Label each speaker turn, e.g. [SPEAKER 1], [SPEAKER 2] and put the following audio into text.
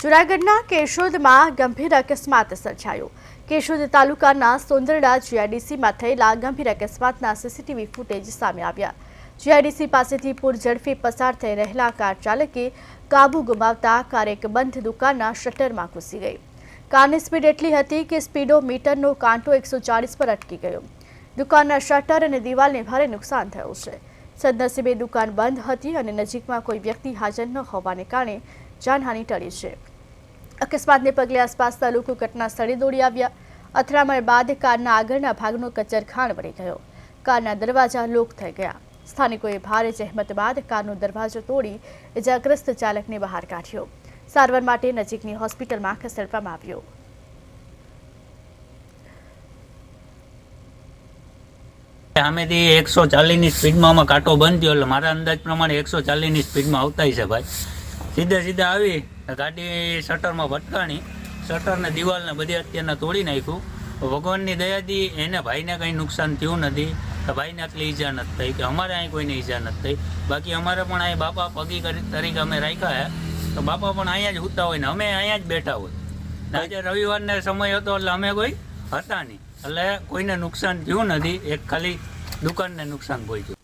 [SPEAKER 1] જૂનાગઢના કેશોદમાં ગંભીર અકસ્માત સર્જાયો. કેશોદ તાલુકાના સોંદરડા જીઆઈડીસીમાં થયેલા ગંભીર અકસ્માતના સીસીટીવી ફૂટેજ સામે આવ્યા. જીઆઈડીસી પાસેથી પૂર ઝડપી પસાર થઈ રહેલા કાર ચાલકે કાબુ ગુમાવતા કાર એક બંધ દુકાનના શટરમાં ઘૂસી ગઈ. કારની સ્પીડ એટલી હતી કે સ્પીડોમીટરનો કાંટો એકસો ચાળીસ પર અટકી ગયો. દુકાનના શટર અને દિવાલને ભારે નુકસાન થયું છે. સદનસીબે દુકાન બંધ હતી અને નજીકમાં કોઈ વ્યક્તિ હાજર ન હોવાને કારણે જાનહાનિ ટળી છે. અકસ્માતને પગલે આસપાસના લોકો ઘટના સ્થળે દોડી આવ્યા. અથડામણ બાદ કારના આગળના ભાગનો કચરખાણ વળી ગયો. કારના દરવાજા લોક થઈ ગયા. સ્થાનિકોએ ભારે જહેમત બાદ કારનો દરવાજો તોડી ઇજાગ્રસ્ત ચાલકને બહાર કાઢ્યો. સારવાર માટે નજીકની હોસ્પિટલમાં ખસેડવામાં આવ્યો.
[SPEAKER 2] સામેથી એકસો ચાલીસની સ્પીડમાં આમાં કાંટો બંધ થયો એટલે મારા અંદાજ પ્રમાણે એકસો ચાલીસની સ્પીડમાં આવતા છે ભાઈ. સીધે સીધા આવી, ગાડી શટરમાં ભટકાણી, શટરને દિવાલને બધી અત્યારના તોડી નાખ્યું. ભગવાનની દયાથી એને ભાઈને કંઈ નુકસાન થયું નથી ભાઈને આટલી ઈજા નથી થઈ, કે અમારે અહીં કોઈને ઈજા નથી થઈ. બાકી અમારે પણ અહીં બાપા પગી કરી- તરીકે અમે રાખ્યા તો બાપા પણ અહીંયા જ ઉતા હોય ને અમે અહીંયા જ બેઠા હોય. ને આજે રવિવારને સમય હતો એટલે અમે કોઈ હતા નહીં. એટલે કોઈને નુકસાન થયું નથી, એક ખાલી દુકાનને નુકસાન પહોંચ્યું